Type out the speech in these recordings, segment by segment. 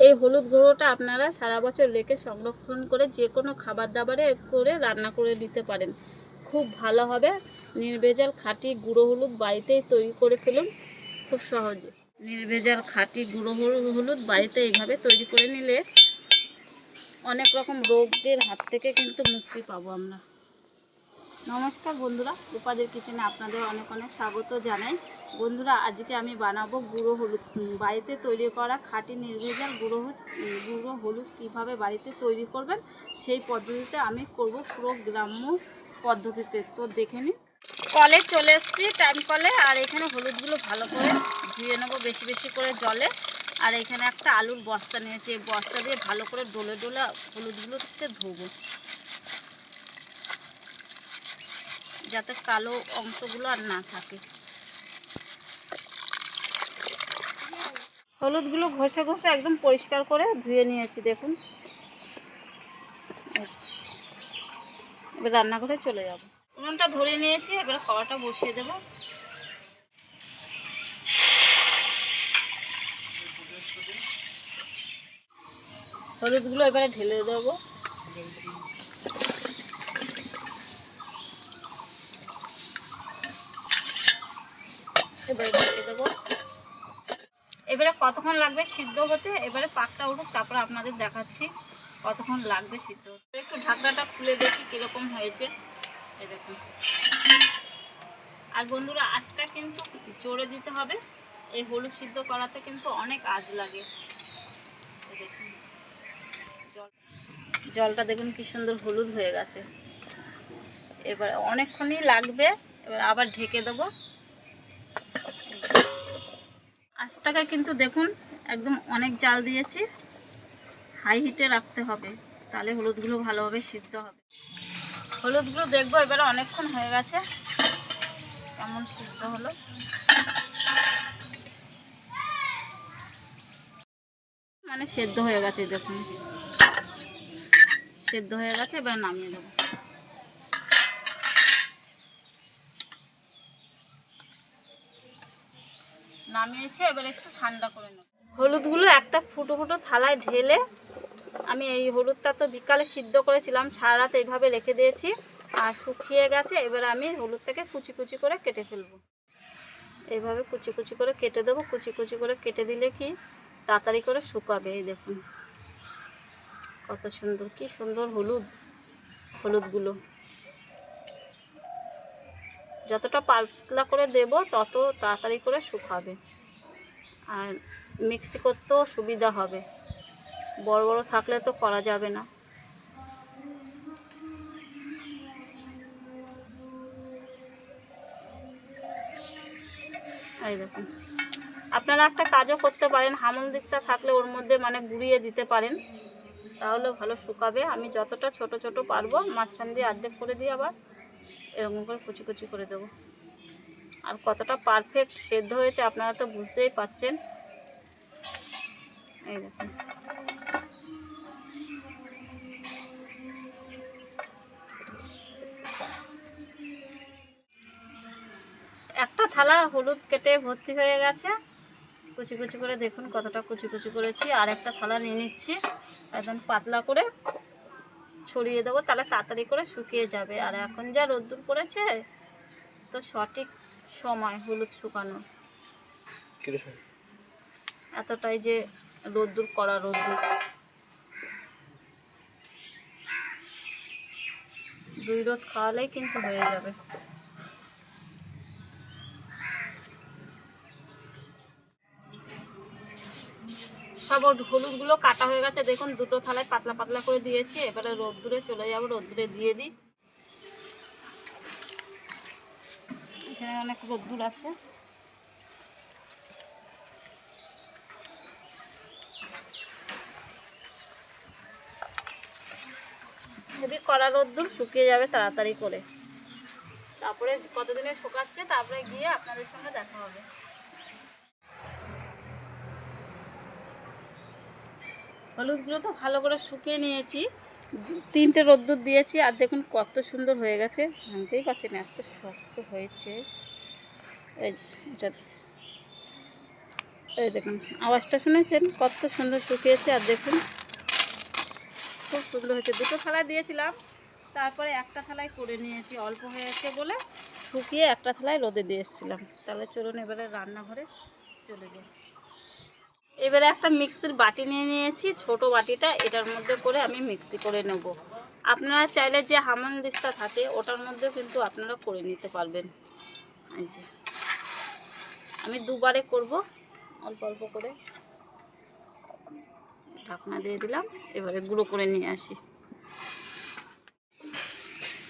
এই হলুদ গুঁড়োটা আপনারা সারা বছর রেখে সংরক্ষণ করে যে কোনো খাবার দাবারে করে রান্না করে নিতে পারেন। খুব ভালো হবে। নির্ভেজাল খাঁটি গুঁড়ো হলুদ বাড়িতেই তৈরি করে ফেলুন খুব সহজে। নির্ভেজাল খাঁটি গুঁড়ো হলু- হলুদ বাড়িতে এইভাবে তৈরি করে নিলে অনেক রকম রোগের হাত থেকে কিন্তু মুক্তি পাবো আমরা। নমস্কার বন্ধুরা, উপাদের কিচেনে আপনাদের অনেক অনেক স্বাগত জানাই। বন্ধুরা, আজকে আমি বানাবো গুঁড়ো হলুদ বাড়িতে তৈরি করা খাঁটি নির্ভেজাল গুঁড়ো হলুদ গুঁড়ো হলুদ কীভাবে বাড়িতে তৈরি করবেন, সেই পদ্ধতিতে আমি করব পুরো গ্রাম্য পদ্ধতিতে। তো দেখে নিন। কলে চলে এসেছি, টাইম কলে, আর এখানে হলুদগুলো ভালো করে ধুয়ে নেব বেশি বেশি করে জলে। আর এখানে একটা আলুর বস্তা নিয়েছি, এই বস্তা দিয়ে ভালো করে ডোলে ডলে হলুদগুলোতে ধোবো। যাতে কালো অংশগুলো আর না থাকে। হলুদগুলো ঘষে ঘষে একদম পরিষ্কার করে ধুয়ে নিয়েছি, দেখুন। এবার রান্নাঘরে চলে যাব। উনুনটা ধরে নিয়েছি, এবার খাওয়াটা বসিয়ে দেবো। হলুদগুলো এবারে ঢেলে দেবো। এবারে ঢেকে দেবো। এবারে কতক্ষণ লাগবে সিদ্ধ হতে? এবারে পাকটা উঠুক, তারপর আপনাদের দেখাচ্ছি কতক্ষণ লাগবে সিদ্ধ একটু ঢাকনাটা খুলে দেখি কীরকম হয়েছে। এই দেখুন। আর বন্ধুরা, আঁচটা কিন্তু জোরে দিতে হবে। এই হলুদ সিদ্ধ করাতে কিন্তু অনেক আঁচ লাগে। জল জলটা দেখুন কি সুন্দর হলুদ হয়ে গেছে। এবার অনেকক্ষণই লাগবে। এবার আবার ঢেকে দেবো। আঁচটাকে কিন্তু দেখুন, একদম অনেক জাল দিয়েছি। হাই হিটে রাখতে হবে, তাহলে হলুদগুলো ভালোভাবে সিদ্ধ হবে। হলুদগুলো দেখব, এবারে অনেকক্ষণ হয়ে গেছে। কেমন সিদ্ধ হলো? মানে সেদ্ধ হয়ে গেছে, দেখুন। সেদ্ধ হয়ে গেছে, এবার নামিয়ে দেবো। নামিয়েছে, এবার একটু ঠান্ডা করে নেব। হলুদগুলো একটা ফুটো ফুটো থালায় ঢেলে আমি এই হলুদটা তো বিকালে সিদ্ধ করেছিলাম, সারা রাত এইভাবে রেখে দিয়েছি আর শুকিয়ে গেছে, এবার আমি হলুদটাকে কুচি কুচি করে কেটে ফেলব। এইভাবে কুচি কুচি করে কেটে দেবো, কুচি কুচি করে কেটে দিলে কি তাড়াতাড়ি করে শুকাবে, এই দেখুন। কত সুন্দর, কি সুন্দর হলুদ, হলুদগুলো। যতটা পাতলা করে দেব, তত তাড়াতাড়ি করে শুকাবে। আর মিক্সি করতেও সুবিধা হবে। বড় বড় থাকলে তো করা যাবে না। আপনারা একটা কাজও করতে পারেন হামল দিস্তা থাকলে ওর মধ্যে মানে গুঁড়িয়ে দিতে পারেন। তাহলে ভালো শুকাবে। আমি যতটা ছোট ছোট পারব, মাঝখান দিয়ে অর্ধেক করে দিয়ে আবার। এরকম করে কুচি কুচি করে দেবো। আর কতটা পারফেক্ট সেদ্ধ হয়েছে আপনারা তো বুঝতেই পাচ্ছেন। এই দেখুন। একটা থালা হলুদ কেটে ভর্তি হয়ে গেছে। কুচি কুচি করে দেখুন কতটা কুচি কুচি করেছি। আর একটা থালা নিয়ে নিচ্ছি। একদম পাতলা করে। ছড়িয়ে দেবো তাহলে তাড়াতাড়ি করে শুকিয়ে যাবে। আর এখন যা রোদ্দুর পড়েছে তো সঠিক সময় হলুদ শুকানো। এতটাই যে রোদ্দুর করা রোদ্দুর। দুই রোদ খাওয়ালেই কিন্তু হয়ে যাবে। ওর হলুদগুলো কাটা হয়ে গেছে। দেখুন, দুটো থালায় পাতলা পাতলা করে দিয়েছি। এবারে রোদ্দুরে চলে যাব, রোদ্দুরে দিয়ে দিই। এখানে অনেক রোদ্দুর আছে। যদি কড়া রোদ্দুর শুকিয়ে যাবে তাড়াতাড়ি করে। তারপরে কতদিনে শুকাচ্ছে, তারপরে গিয়ে আপনাদের সঙ্গে দেখা হবে। হলুদগুলো তো ভালো করে শুকিয়ে নিয়েছি। তিনটে রোদ্দুর দিয়েছি আর দেখুন কত সুন্দর হয়ে গেছে। ভাঙতেই পারছেন এত শক্ত হয়েছে। এই যে, এই দেখুন আওয়াজটা শুনেছেন? কত সুন্দর শুকিয়েছে আর দেখুন খুব সুন্দর হয়েছে। দুটো থালায় দিয়েছিলাম তারপরে একটা থালায় করে নিয়েছি অল্প হয়েছে বলে শুকিয়ে একটা থালায় রোদে দিয়ে এসেছিলাম। তাহলে চলুন এবারে রান্নাঘরে চলে যাই। এবারে একটা মিক্সির বাটি নিয়ে নিয়েছি, ছোট বাটিটা, এটার মধ্যে করে আমি মিক্সি করে নেব। আপনারা চাইলে যে হামান দিস্তা থাকে, ওটার মধ্যেও কিন্তু আপনারা করে নিতে পারবেন। এই যে। আমি দুবারে করব, অল্প অল্প করে। ঢাকনা দিয়ে দিলাম, এবারে গুঁড়ো করে নিয়ে আসি।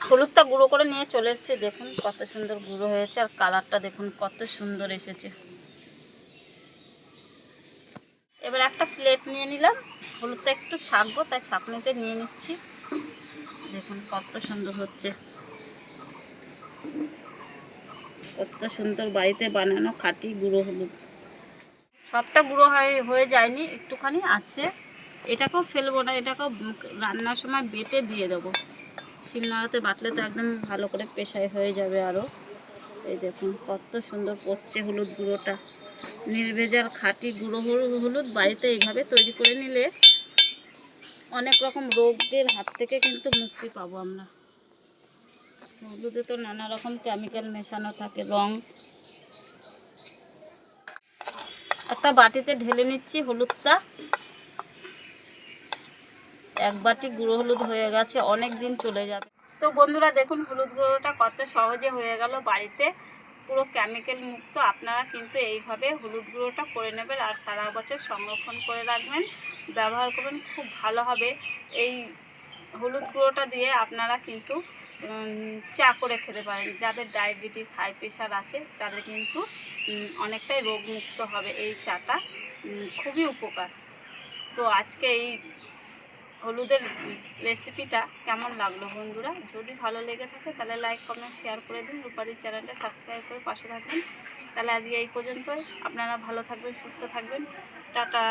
হলুদটা গুঁড়ো করে নিয়ে চলে এসেছে, দেখুন কত সুন্দর গুঁড়ো হয়েছে, আর কালারটা দেখুন কত সুন্দর এসেছে। এবার একটা প্লেট নিয়ে নিলাম। হলুদটা একটু ছাকবো, তাই ছাঁকনিতে নিয়ে নিচ্ছি। দেখুন কত সুন্দর হচ্ছে। কত সুন্দর বাড়িতে বানানো খাঁটি গুঁড়ো হলুদ। সবটা গুঁড়ো হয়ে হয়ে যায়নি, একটুখানি আছে। এটাকেও ফেলব না, এটাকেও রান্নার সময় বেটে দিয়ে দেবো। শিলনোড়াতে বাটলে তো একদম ভালো করে পেশায় হয়ে যাবে আরও এই দেখুন কত সুন্দর পড়ছে হলুদ গুঁড়োটা। নির্ভেজাল খাঁটি গুঁড়ো হলু- হলুদ বাড়িতে এইভাবে তৈরি করে নিলে অনেক রকম রোগের হাত থেকে কিন্তু মুক্তি পাবো আমরা। হলুদে তো নানা রকম কেমিক্যাল মেশানো থাকে, রং। একটা বাটিতে ঢেলে নিচ্ছি হলুদটা। এক বাটি গুঁড়ো হলুদ হয়ে গেছে, অনেক দিন চলে যাবে। তো বন্ধুরা দেখুন হলুদ গুঁড়োটা কত সহজে হয়ে গেল বাড়িতে। পুরো কেমিক্যাল মুক্ত, আপনারা কিন্তু এইভাবে হলুদ গুঁড়োটা করে নেবেন আর সারা বছর সংরক্ষণ করে রাখবেন। ব্যবহার করবেন, খুব ভালো হবে। এই হলুদ গুঁড়োটা দিয়ে আপনারা কিন্তু চা করে খেতে পারেন। যাদের ডায়াবেটিস হাই প্রেশার আছে, তাদের কিন্তু অনেকটাই রোগমুক্ত হবে এই চাটা। খুবই উপকার। তো আজকে এই হলুদের রেসিপিটা কেমন লাগল বন্ধুরা? যদি ভালো লেগে থাকে তাহলে লাইক কমেন্ট শেয়ার করে দিন। রূপাদির চ্যানেলটা সাবস্ক্রাইব করে পাশে থাকবেন। তাহলে আজকে এই পর্যন্তই। আপনারা ভালো থাকবেন, সুস্থ থাকবেন। টাটা!